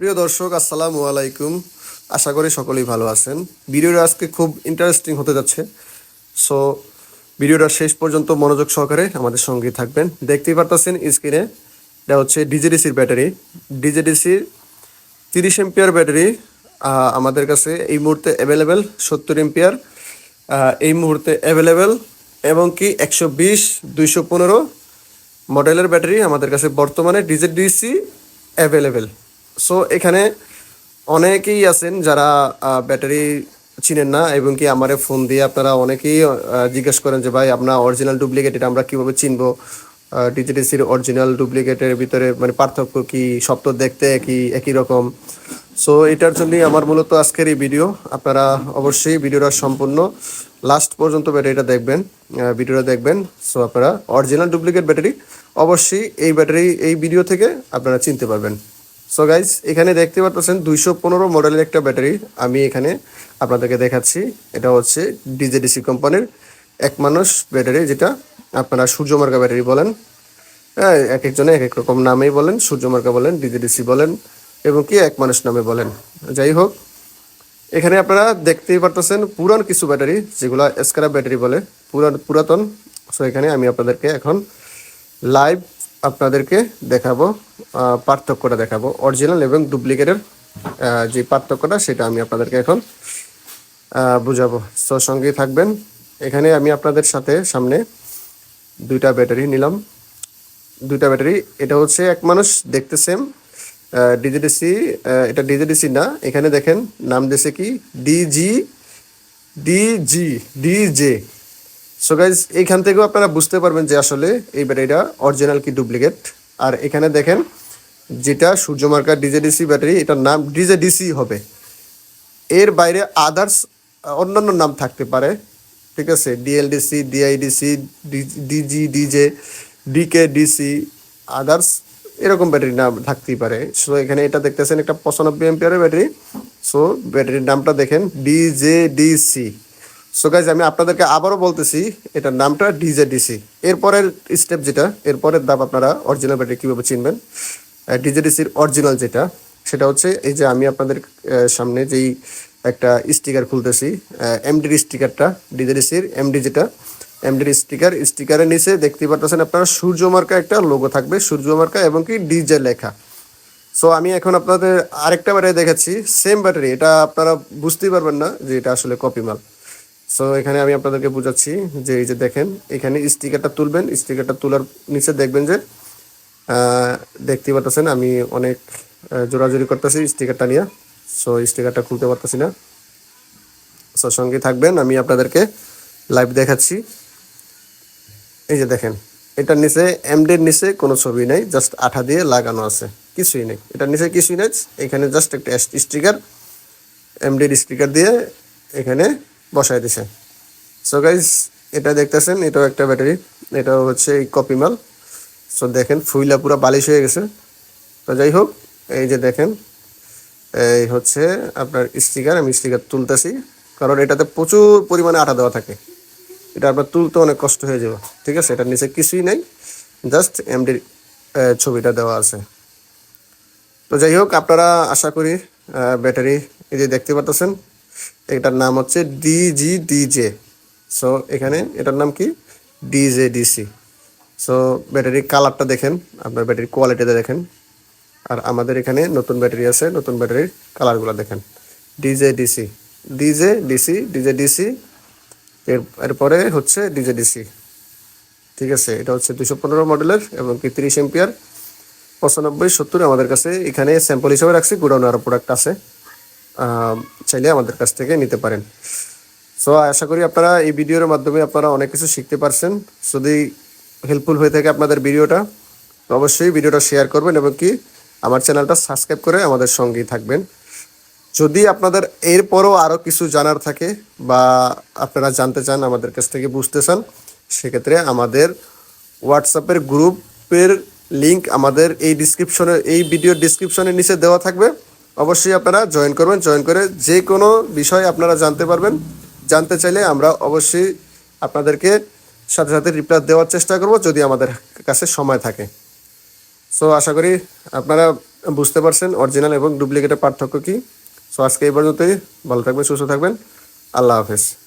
প্রিয় দর্শক, আসসালামু আলাইকুম। আশা করি সকলেই ভালো আছেন। ভিডিওটা আজকে খুব ইন্টারেস্টিং হতে যাচ্ছে। সো ভিডিওটা শেষ পর্যন্ত মনোযোগ সহকারে আমাদের সঙ্গে থাকবেন। দেখতেই পারতেছেন স্ক্রিনে এটা হচ্ছে ডিজেডিসির ব্যাটারি। ডিজেডিসির তিরিশ এম্পিয়ার ব্যাটারি আমাদের কাছে এই মুহূর্তে অ্যাভেলেবেল সত্তর এম্পিয়ার এই মুহূর্তে অ্যাভেলেবেল এবং কি একশো বিশ, দুইশো পনেরো মডেলের ব্যাটারি আমাদের কাছে বর্তমানে ডিজেডিসি অ্যাভেলেবেল সো এখানে অনেকেই আছেন যারা ব্যাটারি চিনেন না এবং কি আমারে ফোন দিয়ে আপনারা অনেকেই জিজ্ঞেস করেন যে, ভাই আপনার অরিজিনাল ডুপ্লিকেট এটা আমরা কীভাবে চিনবো? ডিজিটিসির অরিজিনাল ডুপ্লিকেটের ভিতরে মানে পার্থক্য কি? সব তো দেখতে একই একই রকম। সো এটার জন্যই আমার মূলত আজকের এই ভিডিও আপনারা অবশ্যই ভিডিওটা সম্পূর্ণ লাস্ট পর্যন্ত ব্যাটারিটা দেখবেন ভিডিওটা দেখবেন। সো আপনারা অরিজিনাল ডুপ্লিকেট ব্যাটারি অবশ্যই এই ব্যাটারি, এই ভিডিও থেকে আপনারা চিনতে পারবেন। সো গাইজ এখানে দেখতে পাচ্ছেন দুইশো পনেরো মডেলের একটা ব্যাটারি আমি এখানে আপনাদেরকে দেখাচ্ছি। এটা হচ্ছে ডিজেডিসি কোম্পানির এক মানুষ ব্যাটারি, যেটা আপনারা সূর্যমার্কা ব্যাটারি বলেন। হ্যাঁ এক একজনে এক এক রকম নামেই বলেন সূর্যমার্কা বলেন, ডিজেডিসি বলেন, এবং কি এক মানুষ নামে বলেন। যাই হোক, এখানে আপনারা দেখতেই পারতেছেন পুরান কিছু ব্যাটারি, যেগুলো স্ক্র্যাপ ব্যাটারি বলে, পুরান, পুরাতন। সো এখানে আমি আপনাদেরকে এখন লাইভ আপনাদেরকে দেখাবো। পার্থক্যটা দেখাবো। অরিজিনাল এবং ডুপ্লিকেটের যে পার্থক্যটা, সেটা আমি আপনাদেরকে এখন বুঝাবো। সো সঙ্গেই থাকবেন। এখানে আমি আপনাদের সাথে সামনে দুইটা ব্যাটারি নিলাম। দুইটা ব্যাটারি, এটা হচ্ছে এক মানুষ, দেখতে সেম ডিজেডিসি এটা ডিজিডিসি না। এখানে দেখেন, নাম দিয়েছে কি? DG DG DJ so guys এইখান থেকেও আপনারা বুঝতে পারবেন যে আসলে এই ব্যাটারিটা অরিজিনাল কি ডুপ্লিকেট আর এখানে দেখেন যেটা সূর্যমার্কা ডিজেডিসি ব্যাটারি, এটার নাম ডিজেডিসি হবে। এর বাইরে আদার্স অন্যান্য নাম থাকতে পারে। ঠিক আছে? DLDC DIDC DG DJ DK DC others এরকম ব্যাটারির নাম থাকতেই পারে। সো এখানে এটা দেখতেছেন, একটা পঁচানব্বই এম্পিয়ারের ব্যাটারি। সো ব্যাটারির নামটা দেখেন ডিজে ডিসি সো গাইজ আমি আপনাদেরকে আবারও বলতেছি, এটার নামটা ডিজে ডিসি এরপরের স্টেপ যেটা, এরপরের ধাপ আপনারা অরিজিনাল ব্যাটারি কীভাবে চিনবেন? ডিজেডিসির অরিজিনাল যেটা, সেটা হচ্ছে এই যে আমি আপনাদের সামনে যেই একটা স্টিকার খুলতেছি এমডির স্টিকারটা ডিজেডিসির এমডি যেটা এমডির স্টিকার স্টিকারের নিচে দেখতে পাচ্ছেন আপনারা সূর্যমার্কা একটা লোগো থাকবে সূর্যমার্কা এবং কি ডিজে লেখা। সো আমি এখন আপনাদের আরেকটা ব্যাটারি দেখাচ্ছি সেম ব্যাটারি এটা আপনারা বুঝতেই পারবেন না যে এটা আসলে কপি মাল। সো এখানে আমি আপনাদেরকে বোঝাচ্ছি যে এই যে দেখেন, এখানে স্টিকারটা তুলবেন স্টিকারটা তোলার নিচে দেখবেন যে আহ, দেখতেই পাচ্ছেন আমি অনেক জোরাজুরি করতেছি স্টিকারটা নিয়ে সো স্টিকারটা খুলতে পারতেছি না। সো সঙ্গে থাকবেন আমি আপনাদেরকে লাইভ দেখাচ্ছি। এই যে দেখেন এটার নিচে এমডির নিচে কোনো ছবি নেই জাস্ট আঠা দিয়ে লাগানো আছে কিছুই নেই। এটার নিচে কিছুই নেই এখানে জাস্ট একটা স্টিকার এমডির স্টিকার দিয়ে এখানে বসাই দিছে। সো গাইজ এটা দেখতেছেন এটাও একটা ব্যাটারি এটাও হচ্ছে এই কপি মাল। সো দেখেন, ফুইলা পুরো বালিশ হয়ে গেছে। তো যাই হোক, এই যে দেখেন, এই হচ্ছে আপনার স্টিকার আমি স্টিকার তুলতেছি। কারণ এটাতে প্রচুর পরিমাণে আঠা দেওয়া থাকে। এটা আপনার তুলতে অনেক কষ্ট হয়ে যাবে। ঠিক আছে? এটার নিচে কিছুই নাই। জাস্ট এমডির ছবিটা দেওয়া আছে। তো যাই হোক, আপনারা আশা করি ব্যাটারি এই যে দেখতে পাচ্ছেন এটার নাম হচ্ছে ডিজি ডিজে সো এখানে এটার নাম কি? ডিজে ডিসি সো ব্যাটারির কালারটা দেখেন, আপনার ব্যাটারির কোয়ালিটিটা দেখেন। আর আমাদের এখানে নতুন ব্যাটারি আছে, নতুন ব্যাটারির কালারগুলো দেখেন। DJ DC DJ DC DJ DC এর, এরপরে হচ্ছে ডিজে ডিসি ঠিক আছে, এটা হচ্ছে দুশো পনেরো মডেলের এবং কি তিরিশ এম্পিয়ার। পঁচানব্বই, সত্তর আমাদের কাছে এখানে স্যাম্পল হিসেবে রাখছি গুডাউন আরও প্রোডাক্ট আছে। চাইলে আমাদের কাছ থেকে নিতে পারেন। সো আশা করি আপনারা এই ভিডিওর মাধ্যমে আপনারা অনেক কিছু শিখতে পারছেন। যদি হেল্পফুল হয়ে থাকে আপনাদের ভিডিওটা অবশ্যই ভিডিওটা শেয়ার করবেন এবং কি আমার চ্যানেলটা সাবস্ক্রাইব করে আমাদের সঙ্গেই থাকবেন। যদি আপনাদের এরপরও আরও কিছু জানার থাকে বা আপনারা জানতে চান, আমাদের কাছ থেকে বুঝতে চান, সেক্ষেত্রে আমাদের হোয়াটসঅ্যাপের গ্রুপের লিংক আমাদের এই ডিসক্রিপশনে এই ভিডিও ডিসক্রিপশনের নিচে দেওয়া থাকবে। অবশ্যই আপনারা জয়েন করবেন জয়েন করে যে কোনো বিষয় আপনারা জানতে পারবেন। জানতে চাইলে আমরা অবশ্যই আপনাদেরকে সাথে সাথে রিপ্লাই দেওয়ার চেষ্টা করব যদি আমাদের কাছে সময় থাকে। সো আশা করি আপনারা বুঝতে পারছেন অরিজিনাল এবং ডুপ্লিকেটের পার্থক্য কী। সো আজকে এই পর্যন্তই। ভালো থাকবেন, সুস্থ থাকবেন। আল্লাহ হাফেজ।